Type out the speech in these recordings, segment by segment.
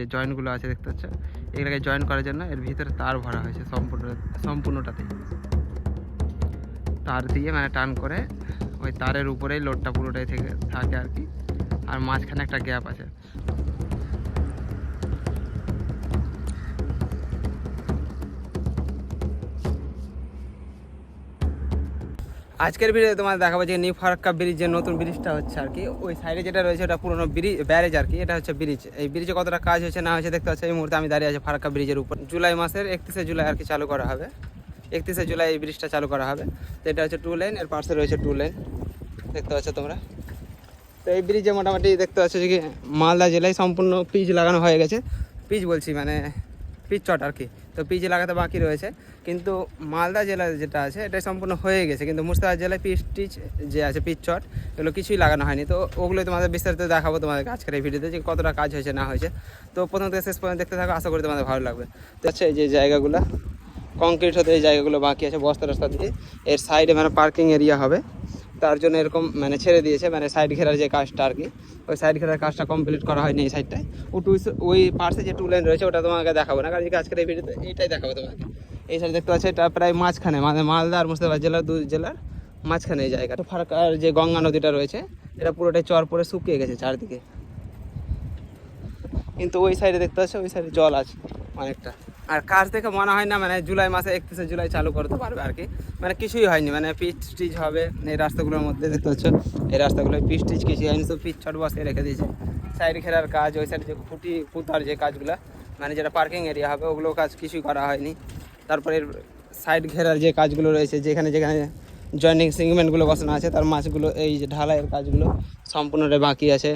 যে জয়েন্টগুলো আছে দেখতে পাচ্ছ, এগুলোকে জয়েন করার জন্য এর ভিতরে তার ভরা হয়েছে সম্পূর্ণ সম্পূর্ণটাতে তার দিয়ে মানে টান করে ওই তারের উপরেই লোডটা পুরোটাই থেকে থাকে আর কি। আর মাঝখানে একটা গ্যাপ আছে। আজকের ভিডিও তোমার দেখাবো যে নিউ ফারাক্কা ব্রিজ, যে নতুন ব্রিজটা হচ্ছে আর কি। ওই সাইডে যেটা রয়েছে ওটা পুরোনো ব্রিজ ব্যারেজ আর কি। এটা হচ্ছে ব্রিজ। এই ব্রিজে কতটা কাজ হয়েছে না হয়েছে দেখতে পাচ্ছি এই মুহূর্তে আমি দাঁড়িয়ে আছি ফারাক্কা ব্রিজের উপর। জুলাই মাসের একত্রিশে জুলাই আর কি চালু করা হবে। একত্রিশে জুলাই এই ব্রিজটা চালু করা হবে। তো এটা হচ্ছে টু লাইন এর পাশে রয়েছে টু লাইন দেখতে পাচ্ছ তোমরা? তো এই ব্রিজে মোটামুটি দেখতে পাচ্ছ যে মালদা জেলায় সম্পূর্ণ পিচ লাগানো হয়ে গেছে। পিচ বলছি মানে পিচ চট আর কি। তো পিচ লাগাতে বাকি রয়েছে। কিন্তু মালদা জেলা যেটা আছে এটা সম্পূর্ণ হয়ে গেছে। কিন্তু মুর্শিদাবাদ জেলায় পিচ টিচ যে আছে, পিচ চট, এগুলো কিছুই লাগানো হয়নি। তো ওগুলো তোমাদের বিস্তারিত দেখাবো তোমাদের আজকের এই ভিডিওতে যে কতটা কাজ হয়েছে, না হয়েছে। তো প্রথম থেকে শেষ পর্যন্ত দেখতে থাকো, আশা করি তোমাদের ভালো লাগবে। তো হচ্ছে এই যে জায়গাগুলো কংক্রিট হতে এই জায়গাগুলো বাকি আছে বস্তা রাস্তা দিয়ে। এর সাইডে মানে পার্কিং এরিয়া হবে। তার জন্য এরকম মানে ছেড়ে দিয়েছে মানে সাইড ঘেরার যে কাজটা আর কি। ওই সাইড ঘেরার কাজটা কমপ্লিট করা হয়নি এই সাইডটায় ও টু ওই পার্শ্বে যে টু লাইন রয়েছে, ওটা তোমাকে দেখাবো না, কারণ আজকের এই ভিডিওতে এইটাই দেখাবো তোমাকে। এই সাইড দেখতে পাচ্ছি, এটা প্রায় মাঝখানে মানে মালদা আর মুর্শিদাবাদ জেলার দু জেলার মাঝখানে এই জায়গাটা। ফারাকার যে গঙ্গা নদীটা রয়েছে, এটা পুরোটাই চর পরে শুকিয়ে গেছে চারদিকে। কিন্তু ওই সাইডে দেখতে পাচ্ছ, ওই সাইডে জল আছে অনেকটা। আর কাজ দেখে মনে হয় না মানে জুলাই মাসে একত্রিশে জুলাই চালু করতে পারবে আর কি। মানে কিছুই হয়নি মানে পিচ টিচ হবে এই রাস্তাগুলোর মধ্যে, দেখতে পাচ্ছ? এই রাস্তাগুলো পিচ টিচ কিছুই হয়নি তো পিচ ছট বসে রেখে দিয়েছে। সাইড ঘেরার কাজ, ওই সাইডে যে খুঁটি, পুতার যে কাজগুলো মানে যেটা পার্কিং এরিয়া হবে ওগুলো কাজ কিছুই করা হয়নি। তারপরে সাইড ঘেরার যে কাজগুলো রয়েছে, যেখানে যেখানে জয়েন্টিং সিগমেন্টগুলো বসানো আছে, তার মাছগুলো, এই যে ঢালাইয়ের কাজগুলো সম্পূর্ণটাই বাকি আছে।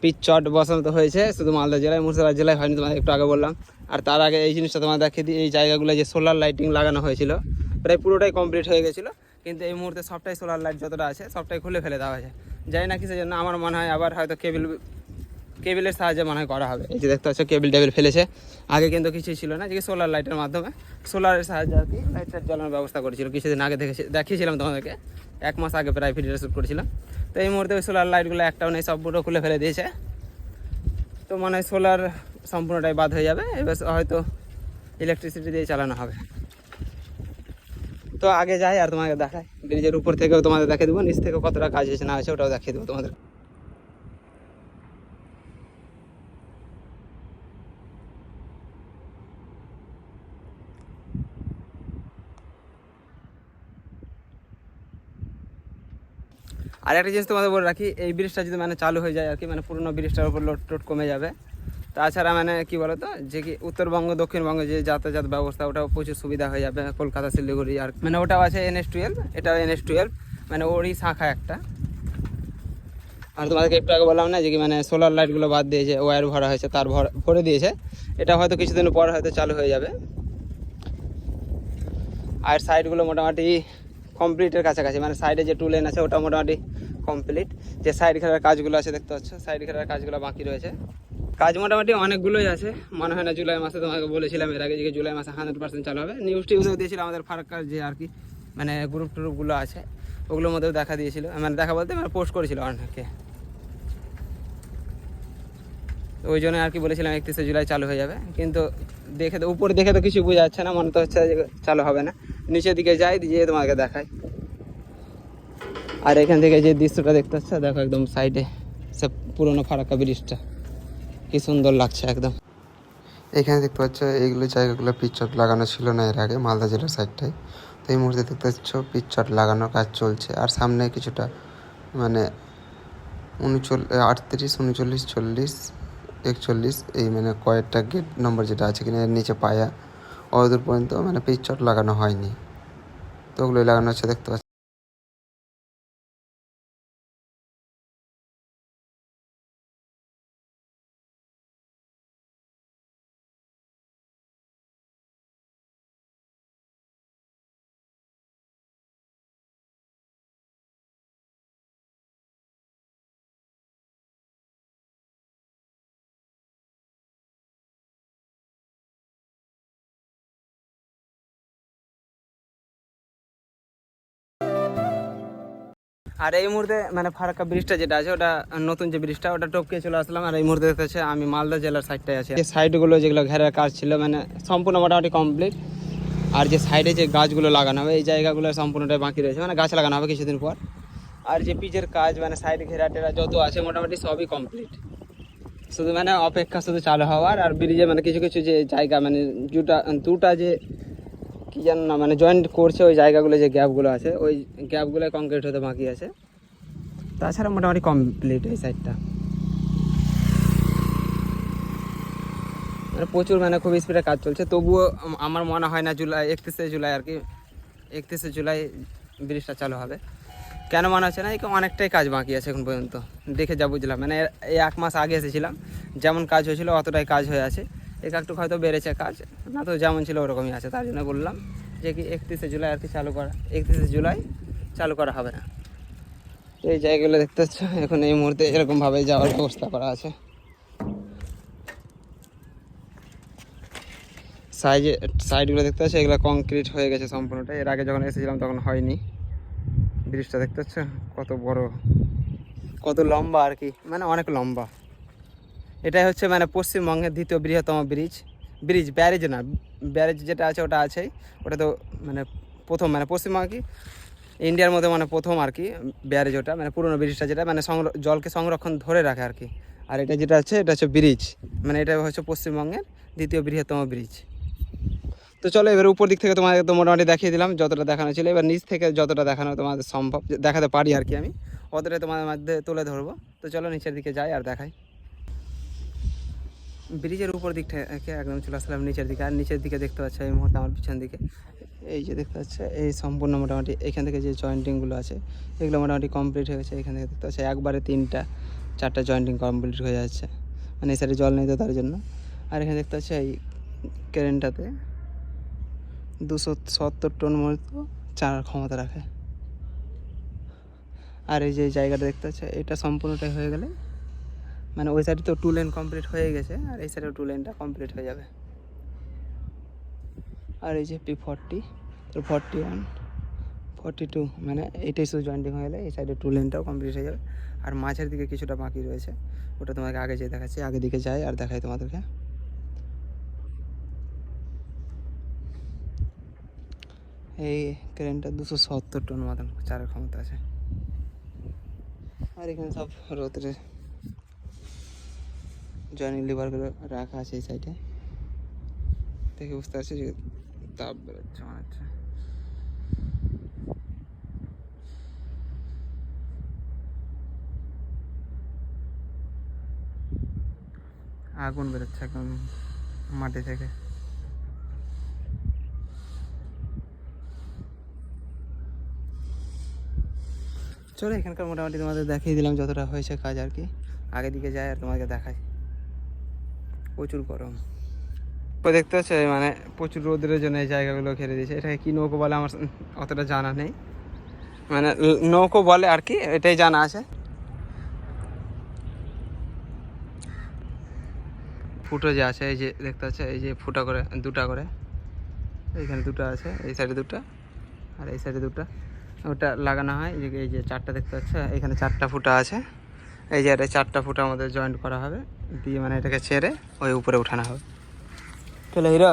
পিচ চট বসানো তো হয়েছে, শুধু মালদা জেলায়, মুর্শিদাবাদ জেলায় হয়নি, তোমাদের একটু আগে বললাম। আর তার আগে এই জিনিসটা তোমার দেখিয়ে দিই, এই জায়গাগুলো যে সোলার লাইটিং লাগানো হয়েছিল, প্রায় পুরোটাই কমপ্লিট হয়ে গেছিল, কিন্তু এই মুহূর্তে সবটাই সোলার লাইট যতটা আছে, সবটাই খুলে ফেলে দেওয়া হয়েছে। যাই না কিসের জন্য, আমার মনে হয় আবার হয়তো কেবিল কেবিলের সাহায্যে মনে হয় করা হবে। এই যে দেখতে পাচ্ছ কেবিল টেবিল ফেলেছে। আগে কিন্তু কিছুই ছিল না, যে সোলার লাইটের মাধ্যমে সোলারের সাহায্যে আর কি লাইট টাইট জ্বালানোর ব্যবস্থা করেছিল। কিছুদিন আগে দেখে দেখিয়েছিলাম তোমাদেরকে, এক মাস আগে প্রায় ভিডিও শ্যুট করেছিলাম। তো এই মুহূর্তে ওই সোলার লাইটগুলো একটাও নেই সব পুরো খুলে ফেলে দিয়েছে। তো মানে সোলার সম্পূর্ণটাই বাদ হয়ে যাবে, এবার হয়তো ইলেকট্রিসিটি দিয়ে চালানো হবে। তো আগে যাই আর তোমাকে দেখাই। ব্রিজের উপর থেকেও তোমাদের দেখিয়ে দেবো, নিচ থেকে কতটা কাজ হয়েছে না হয়েছে ওটাও দেখিয়ে দেবো তোমাদের। আর একটা জিনিস তোমাদের বলে রাখি, এই ব্রিজটা যদি মানে চালু হয়ে যায় আর কি মানে পুরোনো ব্রিজটার উপর লোড টোড কমে যাবে। তাছাড়া মানে কি বলতো, যে কি উত্তরবঙ্গ, দক্ষিণবঙ্গ যে যাতায়াত ব্যবস্থা, ওটাও প্রচুর সুবিধা হয়ে যাবে, কলকাতা, শিলিগুড়ি আর মানে ওটাও আছে এনএস টুয়েলভ এটাও এনএস টুয়েলভ মানে ওরই শাখা একটা। আর তোমাদেরকে একটু আগে বললাম না, যে কি মানে সোলার লাইটগুলো বাদ দিয়েছে ওয়্যার ভরা হয়েছে, তার ভর- ভরে দিয়েছে। এটা হয়তো কিছুদিন পর হয়তো চালু হয়ে যাবে। আর সাইডগুলো মোটামুটি কমপ্লিটের কাছাকাছি মানে সাইডে যে টু লেন আছে ওটা মোটামুটি কমপ্লিট যে সাইড ঘেরার কাজগুলো আছে, দেখতে পাচ্ছ? সাইড ঘেরার কাজগুলো বাকি রয়েছে। কাজ মোটামুটি অনেকগুলোই আছে। মনে হয় না জুলাই মাসে তোমাকে বলেছিলাম, এর আগে যে জুলাই মাসে হান্ড্রেড পার্সেন্ট চালু হবে। নিউজ টিউজেও দিয়েছিল আমাদের ফারাক্কার যে আর কি মানে গ্রুপ ট্রুপগুলো আছে, ওগুলোর মধ্যেও দেখা দিয়েছিল। মানে দেখা বলতে মানে পোস্ট করেছিল অনেকে ওই জন্য আর কি বলেছিলাম, একত্রিশে জুলাই চালু হয়ে যাবে। কিন্তু দেখে তো, উপরে দেখে তো কিছু বোঝা যাচ্ছে না, মনে তো হচ্ছে যে চালু হবে না। নিচের দিকে যাই দিয়ে তোমাকে দেখাই। আর এখান থেকে যে দৃশ্যটা দেখতে পাচ্ছ, দেখো একদম সাইডে, সে পুরোনো ফারাক্কা ব্রিজটা। কি সুন্দর লাগছে একদম। এখানে দেখতে পাচ্ছ, এইগুলো জায়গাগুলো পিচট লাগানো ছিল না এর আগে, মালদা জেলার সাইডটায় তো এই মুহূর্তে দেখতে পাচ্ছ পিচট লাগানোর কাজ চলছে। আর সামনে কিছুটা মানে উনচল্লিশ, আটত্রিশ, উনচল্লিশ, চল্লিশ, একচল্লিশ, এই মানে কয়েকটা গেট নম্বর যেটা আছে কিনা, এর নিচে পায়া। অতদূর পর্যন্ত মানে পিকচার লাগানো হয়নি। তো ওগুলোই লাগানো হচ্ছে দেখতে পাচ্ছ আর এই মুহূর্তে মানে ফারাক্কা ব্রিজটা যেটা আছে, ওটা নতুন যে ব্রিজটা, ওটা টপকে চলে আসলাম। আর এই মুহূর্তে দেখতে পাচ্ছি আমি মালদা জেলার সাইডটায় আছি। যে সাইডগুলো যেগুলো ঘেরার কাজ ছিল মানে সম্পূর্ণ মোটামুটি কমপ্লিট আর যে সাইডে যে গাছগুলো লাগানো হবে, এই জায়গাগুলো সম্পূর্ণটাই বাকি রয়েছে। মানে গাছ লাগানো হবে কিছুদিন পর। আর যে পিচের কাজ মানে সাইড ঘেরা টেরা যত আছে, মোটামুটি সবই কমপ্লিট শুধু মানে অপেক্ষা শুধু চালু হওয়ার, আর ব্রিজে মানে কিছু কিছু যে জায়গা মানে দুটা দুটা যে কি জানো না মানে জয়েন্ট করছে ওই জায়গাগুলো যে গ্যাপগুলো আছে, ওই গ্যাপগুলো কংক্রিট হতে বাকি আছে। তাছাড়া মোটামুটি কমপ্লিট এই সাইডটা মানে প্রচুর মানে খুব স্পিডে কাজ চলছে। তবুও আমার মনে হয় না জুলাই, একত্রিশে জুলাই আর কি, একত্রিশে জুলাই ব্রিজটা চালু হবে। কেন মনে হচ্ছে না, এই অনেকটাই কাজ বাকি আছে এখন পর্যন্ত। দেখে যা বুঝলাম। মানে এই এক মাস আগে এসেছিলাম। যেমন কাজ হয়েছিল, অতটাই কাজ হয়ে আছে। এক একটু হয়তো বেড়েছে কাজ। না তো যেমন ছিল ওরকমই আছে, তার জন্য বললাম যে কি একত্রিশে জুলাই আর কি চালু করা, একত্রিশে জুলাই চালু করা হবে না। এই জায়গাগুলো দেখতে পাচ্ছ, এখন এই মুহূর্তে এরকমভাবে যাওয়ার ব্যবস্থা করা আছে। সাইজে, সাইডগুলো দেখতে পাচ্ছ, এগুলো কংক্রিট হয়ে গেছে সম্পূর্ণটা এর আগে যখন এসেছিলাম তখন হয়নি। ব্রিজটা দেখতে পাচ্ছ, কত বড়, কত লম্বা আর কি মানে অনেক লম্বা। এটাই হচ্ছে মানে পশ্চিমবঙ্গের দ্বিতীয় বৃহত্তম ব্রিজ। ব্রিজ, ব্যারেজ না, ব্যারেজ যেটা আছে ওটা আছেই। ওটা তো মানে প্রথম মানে পশ্চিমবঙ্গ কি? ইন্ডিয়ার মধ্যে মানে প্রথম আর কি ব্যারেজ ওটা মানে পুরনো ব্রিজটা যেটা মানে জলকে সংরক্ষণ ধরে রাখে আর কি। আর এটা যেটা আছে, এটা হচ্ছে ব্রিজ। মানে এটা হচ্ছে পশ্চিমবঙ্গের দ্বিতীয় বৃহত্তম ব্রিজ। তো চলো এবার উপর দিক থেকে তোমাদের তো মোটামুটি দেখিয়ে দিলাম, যতটা দেখানো ছিল। এবার নিচ থেকে যতটা দেখানো তোমাদের সম্ভব, দেখাতে পারি আর কি আমি। অতটা তোমাদের মধ্যে তুলে ধরবো। তো চলো নিচের দিকে যাই আর দেখাই। ব্রিজের উপর দিক থেকে একদম চলে আসলাম নিচের দিকে। আর নিচের দিকে দেখতে পাচ্ছ এই মুহূর্তে আমার পিছন দিকে। এই যে দেখতে পাচ্ছ, এই সম্পূর্ণ মোটামুটি এখান থেকে যে জয়েন্টিংগুলো আছে, এগুলো মোটামুটি কমপ্লিট হয়ে গেছে। এখান থেকে দেখতে পাচ্ছ একবারে তিনটা, চারটা জয়েন্টিং কমপ্লিট হয়ে যাচ্ছে। মানে এই সাইডে জল নেই তো তার জন্য। আর এখানে দেখতে পাচ্ছ এই ক্রেনটাতে দুশো সত্তর টন মতো চার ক্ষমতা রাখে। আর এই যে জায়গাটা দেখতে পাচ্ছ, এটা সম্পূর্ণটাই হয়ে গেলে মানে ওই সাইডে তো টু লেন কমপ্লিট হয়ে গেছে, আর এই সাইডে টু লেনটা কমপ্লিট হয়ে যাবে। আর এই যে পি ফর্টি তো ফর্টি ওয়ান ফর্টি টু মানে এইটাই শুধু জয়েন্টিং হয়ে গেলে এই সাইডে টু লেনটাও কমপ্লিট হয়ে যাবে। আর মাঝের দিকে কিছুটা বাকি রয়েছে, ওটা তোমাকে আগে যেয়ে দেখাচ্ছি, আগে দিকে যাই আর দেখাই তোমাদেরকে। এই ক্রেনটা দুশো সত্তর টন মতন চারের ক্ষমতা আছে। আর এখানে সব রোদ্রে জয়েনিং লিভারগুলো রাখা আছে এই সাইডে। দেখে বুঝতে পারছি যে তাপ বেরোচ্ছে, মনে হচ্ছে। আগুন বেরোচ্ছে একদম মাটি থেকে। চলো এখানকার মোটামুটি তোমাদের দেখিয়ে দিলাম যতটা হয়েছে কাজ আর কি। আগে দিকে যায় আর তোমাকে দেখাই। প্রচুর গরম। দেখতে পাচ্ছ মানে প্রচুর রোদের জন্য এই জায়গাগুলো ঘিরে দিয়েছে। এটাকে কি নৌকো বলে আমার অতটা জানা নেই। মানে নৌকো বলে আর কি, এটাই জানা আছে। ফুটো যে আছে, এই যে দেখতে পাচ্ছ এই যে ফুটা করে, দুটা করে। এইখানে দুটো আছে, এই সাইডে দুটো আর এই সাইডে দুটো। ওটা লাগানো হয়, এই যে চারটা দেখতে পাচ্ছ এখানে চারটা ফুটা আছে। এই যে এটা চারটা ফুট আমাদের জয়েন্ট করা হবে। দিয়ে মানে এটাকে ছেড়ে ওই উপরে উঠানো হবে। তাহলে হিরো,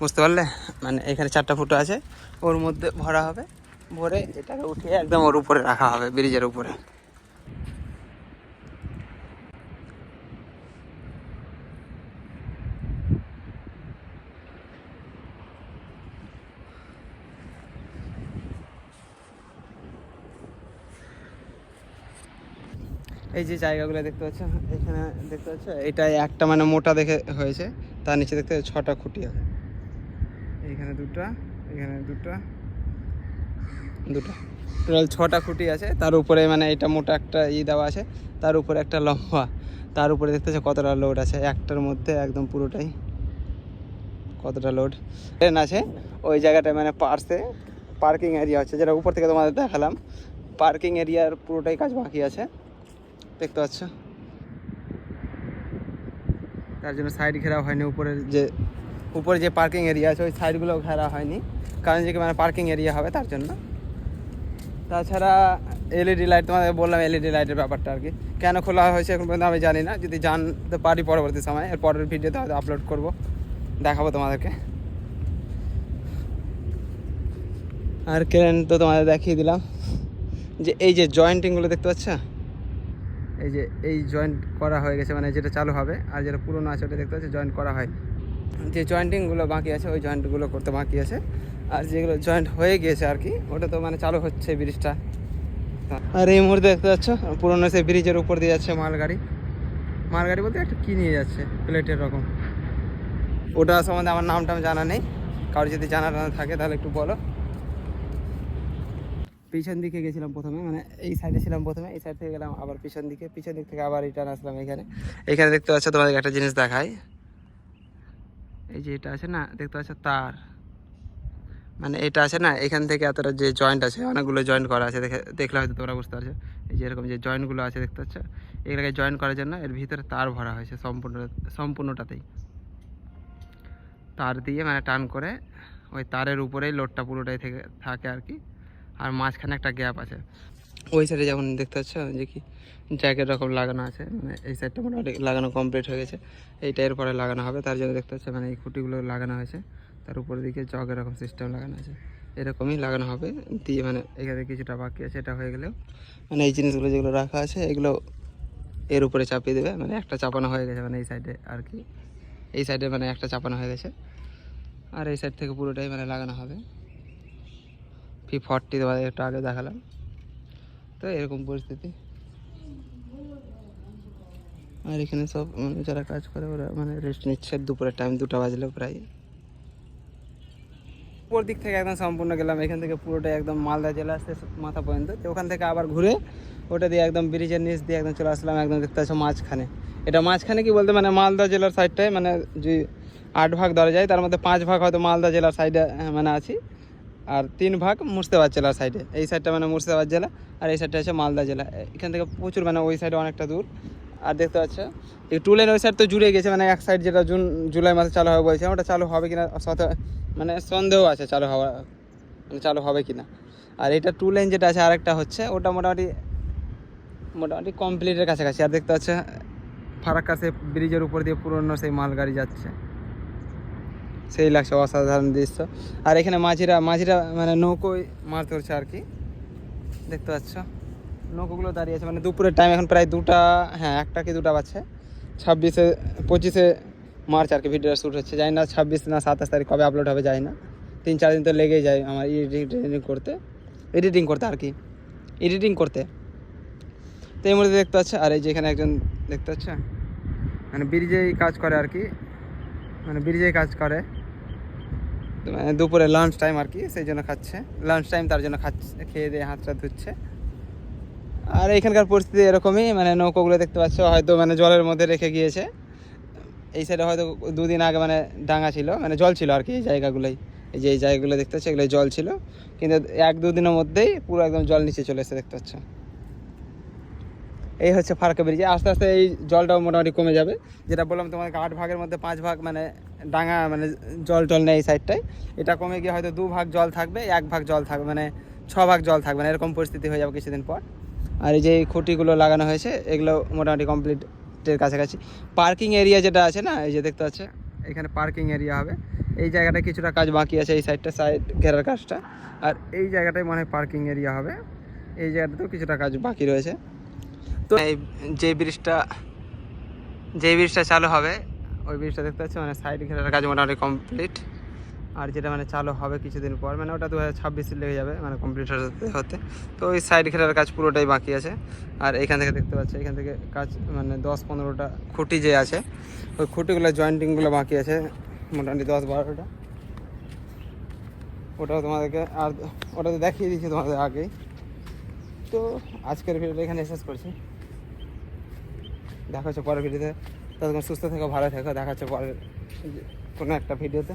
বুঝতে পারলে? মানে এখানে চারটা ফুটো আছে, ওর মধ্যে ভরা হবে। ভরে এটাকে উঠিয়ে একদম ওর উপরে রাখা হবে, ব্রিজের উপরে। এই যে জায়গাগুলো দেখতে পাচ্ছ, এখানে দেখতে পাচ্ছ এটা একটা মানে মোটা দেখে হয়েছে, তার নিচে দেখতে ছটা খুঁটি আছে। এইখানে দুটো, এখানে দুটো দুটো। টোটাল ছটা খুঁটি আছে, তার উপরে মানে এটা মোটা একটা ই দেওয়া আছে, তার উপরে একটা লম্বা, তার উপরে দেখতে পাচ্ছ কতটা লোড আছে, একটার মধ্যে একদম পুরোটাই কতটা লোড ট্রেন আছে, ওই জায়গাটা মানে পার্সে পার্কিং এরিয়া আছে, যেটা উপর থেকে তোমাদের দেখালাম। পার্কিং এরিয়ার পুরোটাই কাজ বাকি আছে। দেখতে পাচ্ছ? তার জন্য সাইড ঘেরা হয়নি উপরের যে উপরে যে পার্কিং এরিয়া আছে ওই সাইডগুলো ঘেরা হয়নি। কারণ যে মানে পার্কিং এরিয়া হবে তার জন্য। তাছাড়া এলইডি লাইট তোমাদের বললাম এলইডি লাইটের ব্যাপারটা আর কি। কেন খোলা হয়েছে এখন পর্যন্ত আমি জানি না। যদি জানতে পারি পরবর্তী সময় এর পরের ভিডিওতে হয়তো আপলোড করব। দেখাবো তোমাদেরকে। আর কেন তো তোমাদের দেখিয়ে দিলাম। যে এই যে জয়েন্টিংগুলো দেখতে পাচ্ছ? এই যে এই জয়েন্ট করা হয়ে গেছে মানে যেটা চালু হবে আর যেটা পুরনো আছে ওটা দেখতে পাচ্ছ জয়েন্ট করা হয়। যে জয়েন্টিংগুলো বাকি আছে, ওই জয়েন্টগুলো করতে বাকি আছে। আর যেগুলো জয়েন্ট হয়ে গিয়েছে আর কি, ওটা তো মানে চালু হচ্ছে ব্রিজটা। আর এই মুহূর্তে দেখতে পাচ্ছ, পুরনো সেই ব্রিজের উপর দিয়ে যাচ্ছে মালগাড়ি। মালগাড়ি বলতে একটা কী নিয়ে যাচ্ছে, প্লেটের রকম। ওটা সম্বন্ধে আমার নামটা জানা নেই। কারোর যদি জানা টানা থাকে তাহলে একটু বলো। পিছন দিকে গেছিলাম প্রথমে মানে এই সাইডে ছিলাম প্রথমে, এই সাইড থেকে গেলাম আবার পিছন দিকে, পিছন দিক থেকে আবার রিটার্ন আসলাম এখানে। এখানে দেখতে পাচ্ছ তোমাদের একটা জিনিস দেখাই। এই যে এটা আছে না, দেখতে পাচ্ছ তার। মানে এটা আছে না, এখান থেকে এতটা যে জয়েন্ট আছে, অনেকগুলো জয়েন্ট করা আছে, দেখে দেখলে হয়তো তোমরা বুঝতে পারছ। এই যে এরকম যে জয়েন্টগুলো আছে, দেখতে পাচ্ছ? এগুলোকে জয়েন্ট করার জন্য এর ভিতরে তার ভরা হয়েছে সম্পূর্ণ, সম্পূর্ণটাতেই। তার দিয়ে মানে টান করে ওই তারের উপরেই লোডটা পুরোটাই থেকে থাকে আর কি। আর মাঝখানে একটা গ্যাপ আছে। ওই সাইডে যেমন দেখতে পাচ্ছ, যে কি জ্যাকেট রকম লাগানো আছে মানে এই সাইডটা মোটামুটি লাগানো কমপ্লিট হয়ে গেছে। এইটা এরপরে লাগানো হবে, তার জন্য দেখতে পাচ্ছ মানে এই খুঁটিগুলো লাগানো হয়েছে। তার উপরের দিকে জগ এরকম সিস্টেম লাগানো আছে। এরকমই লাগানো হবে, দিয়ে মানে এখানে কিছুটা বাকি আছে, এটা হয়ে গেলেও। মানে এই জিনিসগুলো যেগুলো রাখা আছে, এগুলো এর উপরে চাপিয়ে দেবে মানে একটা চাপানো হয়ে গেছে মানে এই সাইডে আর কি। এই সাইডে মানে একটা চাপানো হয়ে গেছে। আর এই সাইড থেকে পুরোটাই মানে লাগানো হবে। ফি ফর্টি একটু আগে দেখালাম। তো এরকম পরিস্থিতি। আর এখানে সব মানে যারা কাজ করে, ওরা মানে রেস্ট নিচ্ছে। দুপুরের টাইম দুটো বাজলে প্রায়। উপর দিক থেকে একদম সম্পূর্ণ গেলাম। এখান থেকে পুরোটাই একদম মালদা জেলা আসছে মাথা পর্যন্ত। ওখান থেকে আবার ঘুরে ওটা দিয়ে একদম ব্রিজের নিচ দিয়ে একদম চলে আসলাম। একদম দেখতে পাচ্ছ মাঝখানে। এটা মাঝখানে কি বলতে মানে মালদা জেলার সাইডটায় মানে যে আট ভাগ ধরা যায়, তার মধ্যে পাঁচ ভাগ হয়তো মালদা জেলার সাইডে মানে আছি। আর তিন ভাগ মুর্শিদাবাদ জেলার সাইডে এই সাইডটা মানে মুর্শিদাবাদ জেলা, আর এই সাইডটা হচ্ছে মালদা জেলা। এখান থেকে প্রচুর মানে ওই সাইডে অনেকটা দূর। আর দেখতে পাচ্ছ, এই টু লেন ওই সাইড তো জুড়ে গেছে মানে এক সাইড যেটা জুন, জুলাই মাসে চালু হবে বলছে। ওটা চালু হবে কিনা শত মানে সন্দেহ আছে চালু হওয়া মানে চালু হবে কিনা। আর এটা টু লেন যেটা আছে আরেকটা হচ্ছে, ওটা মোটামুটি মোটামুটি কমপ্লিটের কাছাকাছি। আর দেখতে পাচ্ছে, ফারাক্কা সে ব্রিজের উপর দিয়ে পুরনো সেই মালগাড়ি যাচ্ছে। সেই লাগছে, অসাধারণ দৃশ্য। আর এখানে মাঝিরা মাঝিরা মানে নৌকোয় মাছ ধরছে আর কি। দেখতে পাচ্ছ? নৌকোগুলো দাঁড়িয়ে আছে। মানে দুপুরের টাইম এখন প্রায় দুটা হ্যাঁ একটা কি দুটা বাজছে। ছাব্বিশে, পঁচিশে মার্চ আর কি ভিডিওটা শ্যুট হচ্ছে। জানি না ছাব্বিশ না সাতাশ তারিখ কবে আপলোড হবে, জানি না। তিন, চার দিন তো লেগেই যায় আমার এডিটিং করতে। এডিটিং করতে আর কি। এডিটিং করতে। তো এই মুহূর্তে দেখতে পাচ্ছে, আর এই যে এখানে একজন দেখতে পাচ্ছে? মানে ব্রিজেই কাজ করে আর কি। মানে ব্রিজেই কাজ করে। দুপুরে লাঞ্চ টাইম আর কি, সেই জন্য খাচ্ছে। লাঞ্চ টাইম তার জন্য খাচ্ছে, খেয়ে দিয়ে হাতটা ধুচ্ছে। আর এখানকার পরিস্থিতি এরকমই মানে নৌকোগুলো দেখতে পাচ্ছ, হয়তো মানে জলের মধ্যে রেখে গিয়েছে। এই সাইডে হয়তো দুদিন আগে মানে ডাঙা ছিল মানে জল ছিল আর কি এই জায়গাগুলোই। এই যে এই জায়গাগুলো দেখতে পাচ্ছ, এগুলো জল ছিল। কিন্তু এক দুদিনের মধ্যেই পুরো একদম জল নিচে চলে এসে দেখতে পাচ্ছ। এই হচ্ছে ফারাক্কা ব্রিজে। আস্তে আস্তে এই জলটাও মোটামুটি কমে যাবে। যেটা বললাম তোমাকে আট ভাগের মধ্যে পাঁচ ভাগ মানে ডাঙা মানে জল টল নেই এই সাইডটায় এটা কমে গিয়ে হয়তো দু ভাগ জল থাকবে, এক ভাগ জল থাকবে মানে ছ ভাগ জল থাকবে না, এরকম পরিস্থিতি হয়ে যাবে কিছুদিন পর। আর এই যে খুঁটিগুলো লাগানো হয়েছে, এগুলো মোটামুটি কমপ্লিটের কাছাকাছি। পার্কিং এরিয়া যেটা আছে না, এই যে দেখতে পাচ্ছে, এখানে পার্কিং এরিয়া হবে। এই জায়গাটা কিছুটা কাজ বাকি আছে এই সাইডটা সাইড ঘেরার কাজটা। আর এই জায়গাটাই মনে হয় পার্কিং এরিয়া হবে। এই জায়গাটাতেও কিছুটা কাজ বাকি রয়েছে। তো এই যে ব্রিজটা যে ব্রিজটা চালু হবে, ওই ব্রিজটা দেখতে পাচ্ছি মানে সাইড ঘেরার কাজ মোটামুটি কমপ্লিট আর যেটা মানে চালু হবে কিছুদিন পর মানে ওটা দু হাজার ছাব্বিশে লেগে যাবে মানে কমপ্লিট হতে হতে। তো ওই সাইড ঘেরার কাজ পুরোটাই বাকি আছে। আর এখান থেকে দেখতে পাচ্ছি এখান থেকে কাজ মানে দশ পনেরোটা খুঁটি যে আছে, ওই খুঁটিগুলো জয়েন্টিংগুলো বাকি আছে, মোটামুটি দশ বারোটা। ওটাও তোমাদেরকে আর ওটা তো দেখিয়ে দিয়েছি তোমাদের আগেই। তো আজকের ভিডিওটা এখানে শেষ করছি। দেখা হচ্ছে পরের ভিডিওতে। ততক্ষণ সুস্থ থেকো, ভালো থেকো, দেখা হচ্ছে পরের কোনো একটা ভিডিওতে।